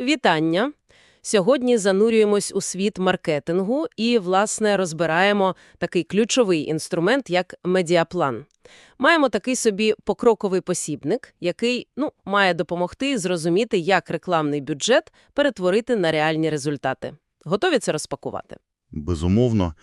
Вітання! Сьогодні занурюємось у світ маркетингу і, власне, розбираємо такий ключовий інструмент, як медіаплан. Маємо такий собі покроковий посібник, який ну, має допомогти зрозуміти, як рекламний бюджет перетворити на реальні результати. Готові це розпакувати? Безумовно.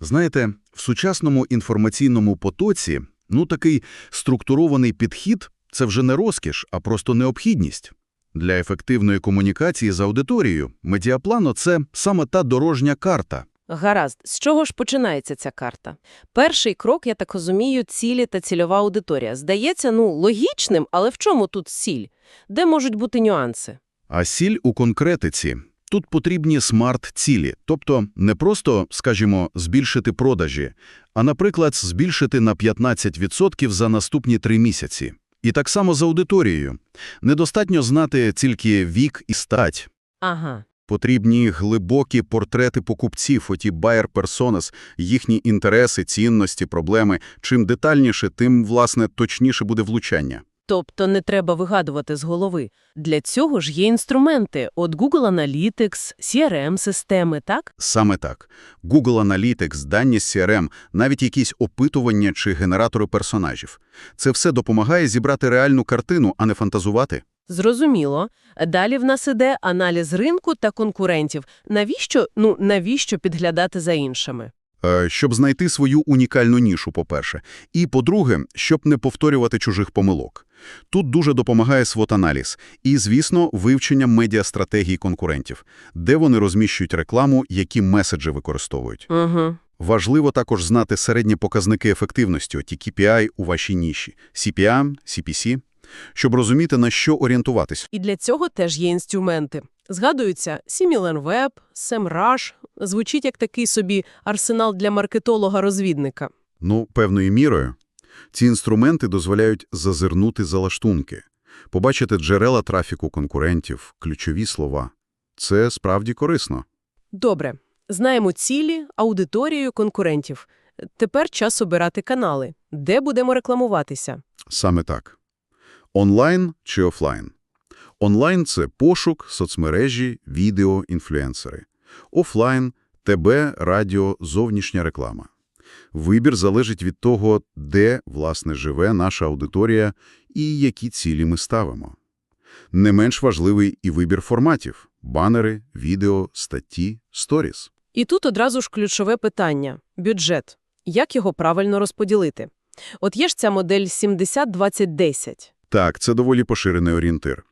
Знаєте, в сучасному інформаційному потоці, ну, такий структурований підхід – це вже не розкіш, а просто необхідність. Для ефективної комунікації з аудиторією медіаплано – це саме та дорожня карта. Гаразд, з чого ж починається ця карта? Перший крок, я так розумію, цілі та цільова аудиторія. Здається, ну, логічним, але в чому тут сіль? Де можуть бути нюанси? А сіль у конкретиці. Тут потрібні смарт-цілі, тобто не просто, скажімо, збільшити продажі, а, наприклад, збільшити на 15% за наступні три місяці. І так само з аудиторією. Недостатньо знати тільки вік і стать. Ага. Потрібні глибокі портрети покупців, оті buyer personas, їхні інтереси, цінності, проблеми. Чим детальніше, тим, власне, точніше буде влучання. Тобто не треба вигадувати з голови. Для цього ж є інструменти. От Google Analytics, CRM-системи, так? Саме так. Google Analytics, дані з CRM, навіть якісь опитування чи генератори персонажів. Це все допомагає зібрати реальну картину, а не фантазувати. Зрозуміло. Далі в нас іде аналіз ринку та конкурентів. Навіщо, ну, навіщо підглядати за іншими? Е, Щоб знайти свою унікальну нішу, по-перше. І, по-друге, щоб не повторювати чужих помилок. Тут дуже допомагає свот-аналіз і, звісно, вивчення медіастратегії конкурентів, де вони розміщують рекламу, які меседжі використовують. Угу. Важливо також знати середні показники ефективності, оті KPI у вашій ніші – CPM, CPC, щоб розуміти, на що орієнтуватись. І для цього теж є інструменти. Згадуються SimilarWeb, SEMrush. Звучить як такий собі арсенал для маркетолога-розвідника. Ну, певною мірою. Ці інструменти дозволяють зазирнути за лаштунки, побачити джерела трафіку конкурентів, ключові слова. Це справді корисно. Добре. Знаємо цілі, аудиторію конкурентів. Тепер час обирати канали. Де будемо рекламуватися? Саме так. Онлайн чи офлайн? Онлайн – це пошук, соцмережі, відео, інфлюенсери. Офлайн – ТБ, радіо, зовнішня реклама. Вибір залежить від того, де, власне, живе наша аудиторія і які цілі ми ставимо. Не менш важливий і вибір форматів – банери, відео, статті, сторіс. І тут одразу ж ключове питання – бюджет. Як його правильно розподілити? От є ж ця модель 70-20-10. Так, це доволі поширений орієнтир.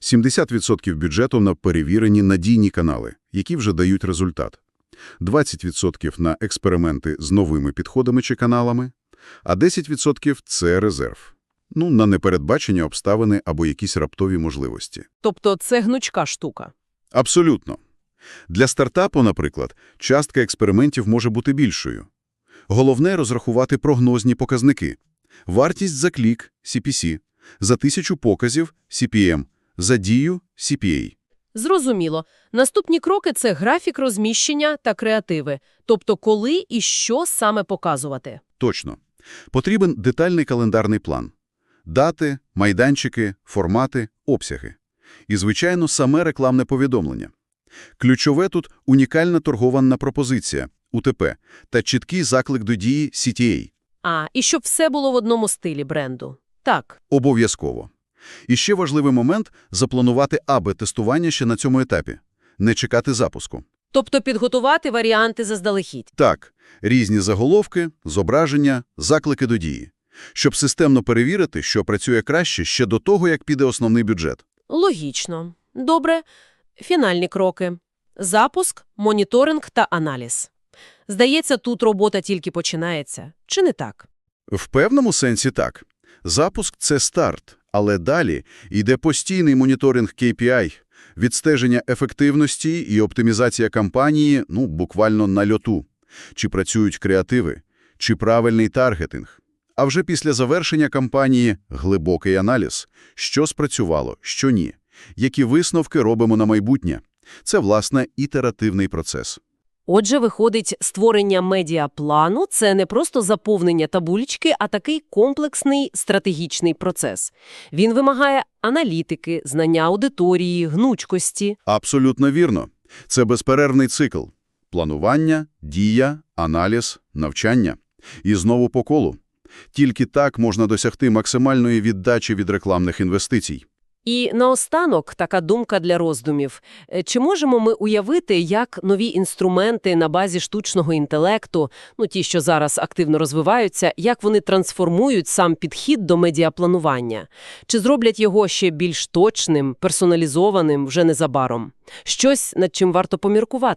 70% бюджету на перевірені надійні канали, які вже дають результат. 20% на експерименти з новими підходами чи каналами, а 10% – це резерв. Ну, на непередбачені обставини або якісь раптові можливості. Тобто це гнучка штука. Абсолютно. Для стартапу, наприклад, частка експериментів може бути більшою. Головне – розрахувати прогнозні показники. Вартість за клік – CPC, за тисячу показів – CPM, за дію – CPA. Зрозуміло. Наступні кроки – це графік розміщення та креативи. Тобто коли і що саме показувати. Точно. Потрібен детальний календарний план. Дати, майданчики, формати, обсяги. І, звичайно, саме рекламне повідомлення. Ключове тут – унікальна торгованна пропозиція, УТП, та чіткий заклик до дії CTA. А, і щоб все було в одному стилі бренду. Так. Обов'язково. І ще важливий момент – запланувати АБ-тестування ще на цьому етапі. Не чекати запуску. Тобто підготувати варіанти заздалегідь. Так, різні заголовки, зображення, заклики до дії. Щоб системно перевірити, що працює краще ще до того, як піде основний бюджет. Логічно. Добре. Фінальні кроки. Запуск, моніторинг та аналіз. Здається, тут робота тільки починається. Чи не так? В певному сенсі так. Запуск – це старт, але далі йде постійний моніторинг KPI, відстеження ефективності і оптимізація кампанії, ну, буквально на льоту. Чи працюють креативи, чи правильний таргетинг. А вже після завершення кампанії – глибокий аналіз. Що спрацювало, що ні. Які висновки робимо на майбутнє. Це, власне, ітеративний процес. Отже, виходить, створення медіаплану – це не просто заповнення табулечки, а такий комплексний стратегічний процес. Він вимагає аналітики, знання аудиторії, гнучкості. Абсолютно вірно. Це безперервний цикл. Планування, дія, аналіз, навчання. І знову по колу. Тільки так можна досягти максимальної віддачі від рекламних інвестицій. І наостанок така думка для роздумів. Е, Чи можемо ми уявити, як нові інструменти на базі штучного інтелекту, ну ті, що зараз активно розвиваються, як вони трансформують сам підхід до медіапланування? Чи зроблять його ще більш точним, персоналізованим вже незабаром? Щось, над чим варто поміркувати.